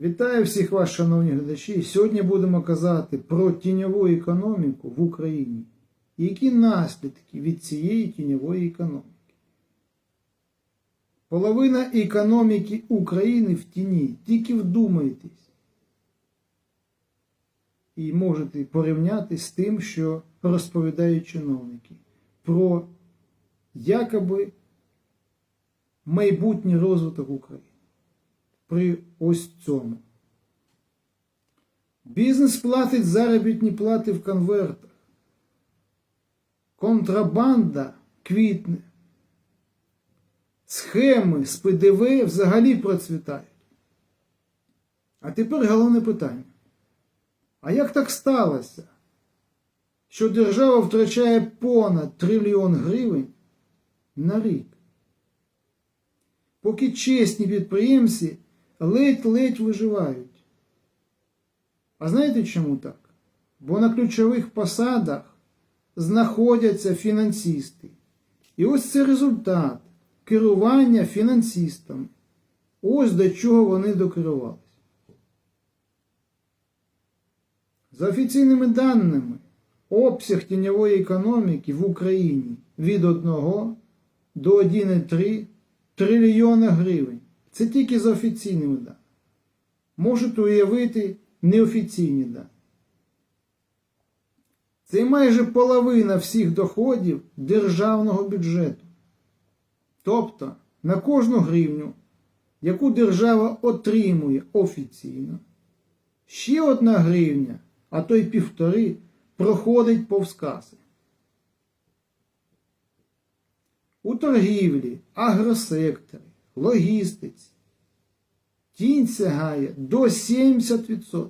Вітаю всіх вас, шановні глядачі. Сьогодні будемо казати про тіньову економіку в Україні. Які наслідки від цієї тіньової економіки. Половина економіки України в тіні. Тільки вдумайтесь. І можете порівняти з тим, що розповідають чиновники про якоби майбутній розвиток України при ось цьому. Бізнес платить заробітні плати в конвертах. Контрабанда квітне. Схеми з ПДВ взагалі процвітають. А тепер головне питання. А як так сталося, що держава втрачає понад трильйон гривень на рік? Поки чесні підприємці ледь-ледь виживають. А знаєте чому так? Бо на ключових посадах знаходяться фінансисти. І ось це результат керування фінансистами. Ось до чого вони докерувались. За офіційними даними, обсяг тіньової економіки в Україні від 1 до 1,3 трильйона гривень. Це тільки за офіційними даними. Можете уявити неофіційні дані. Це майже половина всіх доходів державного бюджету. Тобто на кожну гривню, яку держава отримує офіційно, ще одна гривня, а то й півтори, проходить повз каси. У торгівлі, агросекторі, логістиці тінь сягає до 70%.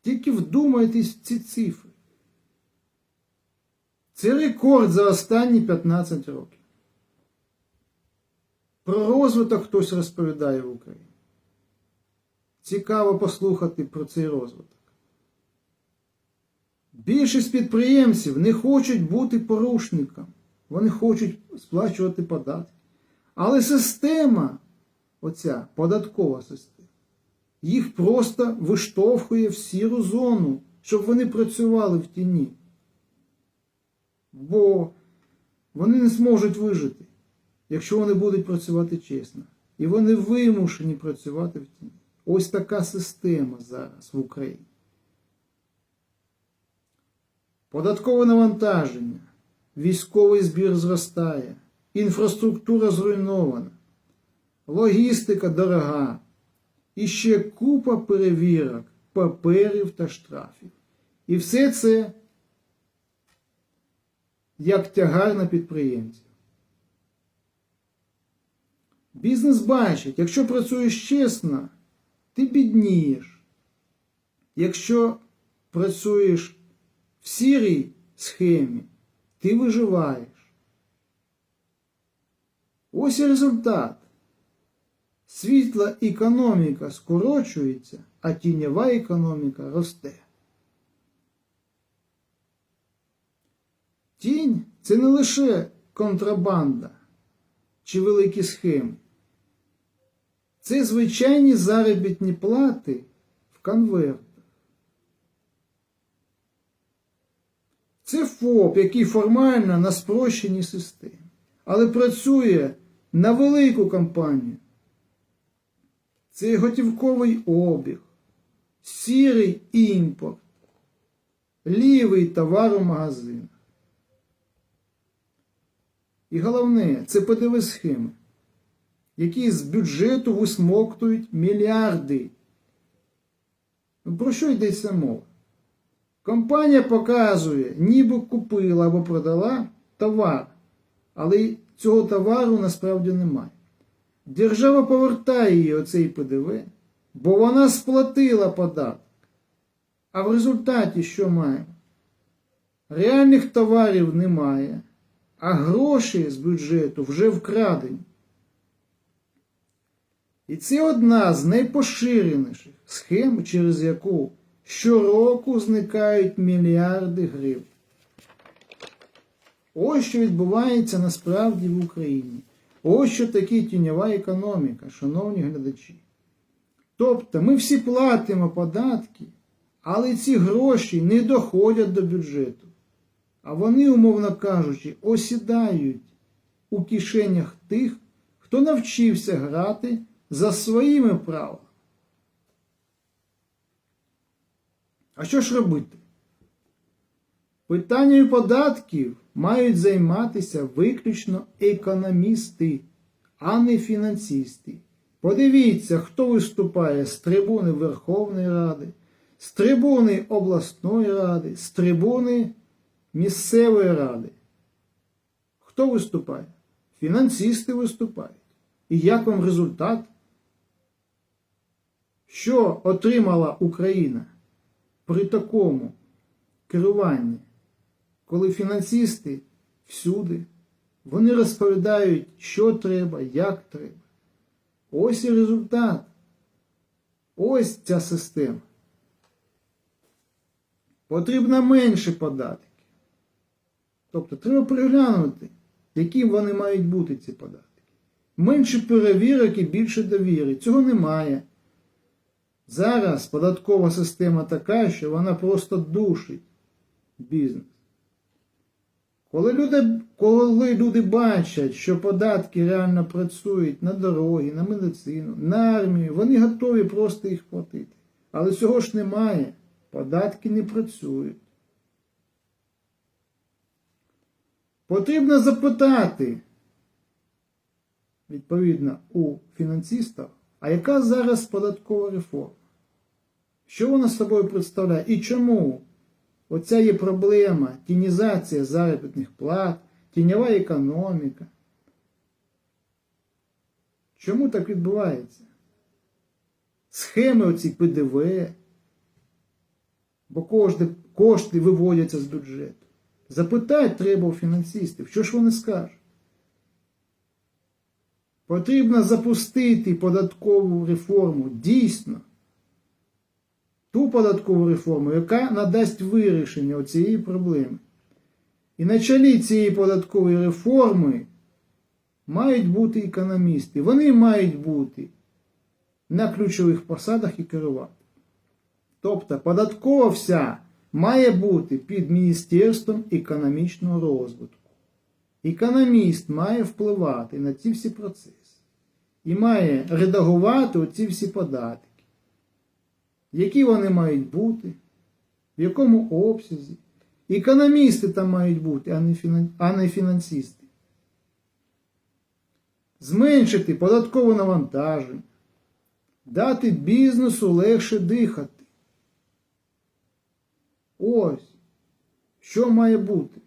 Тільки вдумайтесь в ці цифри. Це рекорд за останні 15 років. Про розвиток хтось розповідає в Україні. Цікаво послухати про цей розвиток. Більшість підприємців не хочуть бути порушником. Вони хочуть сплачувати податки. Але система, оця податкова система, їх просто виштовхує в сіру зону, щоб вони працювали в тіні. Бо вони не зможуть вижити, якщо вони будуть працювати чесно. І вони вимушені працювати в тіні. Ось така система зараз в Україні. Податкове навантаження, військовий збір зростає, інфраструктура зруйнована, логістика дорога, і ще купа перевірок, паперів та штрафів. І все це як тягар на підприємців. Бізнес бачить, якщо працюєш чесно, ти біднієш. Якщо працюєш в сірій схемі, ти виживаєш. Ось і результат. Світла економіка скорочується, а тіньова економіка росте. Тінь це не лише контрабанда чи великі схеми. Це звичайні заробітні плати в конвертах. Це ФОП, який формально на спрощеній системі, але працює на велику компанію. Це готівковий обіг, сірий імпорт, лівий товар у магазинах. І головне, це ПДВ схеми, які з бюджету висмоктують мільярди. Про що йдеться мова? Компанія показує, ніби купила або продала товар, але цього товару насправді немає. Держава повертає їй оцей ПДВ, бо вона сплатила податок. А в результаті що маємо? Реальних товарів немає, а гроші з бюджету вже вкрадені. І це одна з найпоширеніших схем, через яку щороку зникають мільярди гривень. Ось що відбувається насправді в Україні. Ось що таке тіньова економіка, шановні глядачі. Тобто ми всі платимо податки, але ці гроші не доходять до бюджету. А вони, умовно кажучи, осідають у кишенях тих, хто навчився грати за своїми правилами. А що ж робити? Питанням податків мають займатися виключно економісти, а не фінансисти. Подивіться, хто виступає з трибуни Верховної Ради, з трибуни обласної ради, з трибуни місцевої ради. Хто виступає? Фінансисти виступають. І як вам результат? Що отримала Україна при такому керуванні, коли фінансисти всюди, вони розповідають, що треба, як треба. Ось і результат. Ось ця система. Потрібно менше податків. Тобто треба переглянути, які вони мають бути, ці податки. Менше перевірок і більше довіри. Цього немає. Зараз податкова система така, що вона просто душить бізнес. Коли люди, коли люди бачать, що податки реально працюють на дороги, на медицину, на армію, вони готові просто їх платити. Але цього ж немає. Податки не працюють. Потрібно запитати, відповідно, у фінансистів, а яка зараз податкова реформа? Що вона собою представляє? І чому оця є проблема тінізація заробітних плат, тіньова економіка? Чому так відбувається? Схеми оці ПДВ, бо кошти, кошти виводяться з бюджету. Запитати треба у фінансистів, що ж вони скажуть? Потрібно запустити податкову реформу дійсно. Ту податкову реформу, яка надасть вирішення цієї проблеми. І на чолі цієї податкової реформи мають бути економісти. Вони мають бути на ключових посадах і керувати. Тобто податкова вся має бути під Міністерством економічного розвитку. Економіст має впливати на ці всі процеси і має редагувати оці всі податки. Які вони мають бути, в якому обсязі. Економісти там мають бути, а не, фінан... а не фінансисти. Зменшити податкове навантаження, дати бізнесу легше дихати. Ось, що має бути.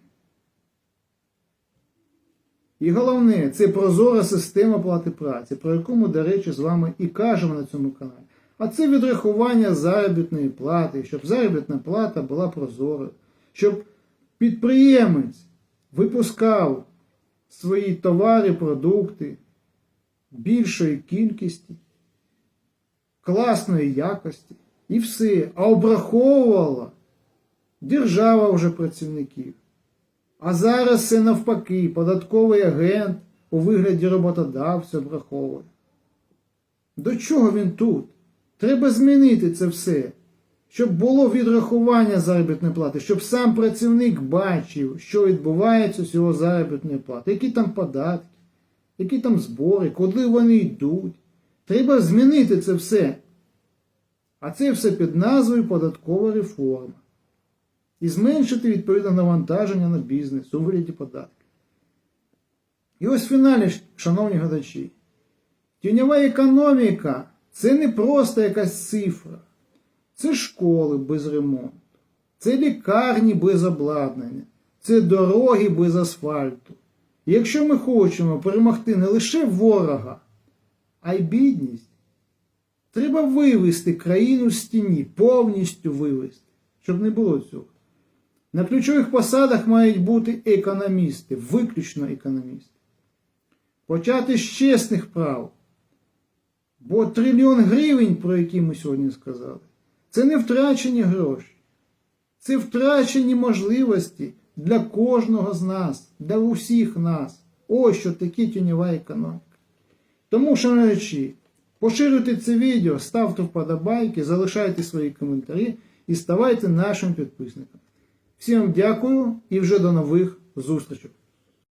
І головне, це прозора система плати праці, про яку ми, до речі, з вами і кажемо на цьому каналі. А це відрахування заробітної плати, щоб заробітна плата була прозорою, щоб підприємець випускав свої товари, продукти більшої кількості, класної якості і все. А обраховувала держава вже працівників. А зараз це навпаки, податковий агент у вигляді роботодавця обраховує. До чого він тут? Треба змінити це все, щоб було відрахування заробітної плати, щоб сам працівник бачив, що відбувається з його заробітної плати, які там податки, які там збори, куди вони йдуть. Треба змінити це все. А це все під назвою податкова реформа. І зменшити відповідне навантаження на бізнес у вигляді податків. І ось в фіналі, шановні глядачі, тіньова економіка. Це не просто якась цифра. Це школи без ремонту, це лікарні без обладнання, це дороги без асфальту. І якщо ми хочемо перемогти не лише ворога, а й бідність, треба вивести країну з тіні, повністю вивести, щоб не було цього. На ключових посадах мають бути економісти, виключно економісти. Почати з чесних прав. Бо трильйон гривень, про які ми сьогодні сказали, це не втрачені гроші. Це втрачені можливості для кожного з нас, для усіх нас. Ось що таке тіньова економіка. Тому, шановні, Поширюйте це відео, ставте вподобайки, залишайте свої коментарі і ставайте нашим підписником. Всім дякую і вже до нових зустрічей.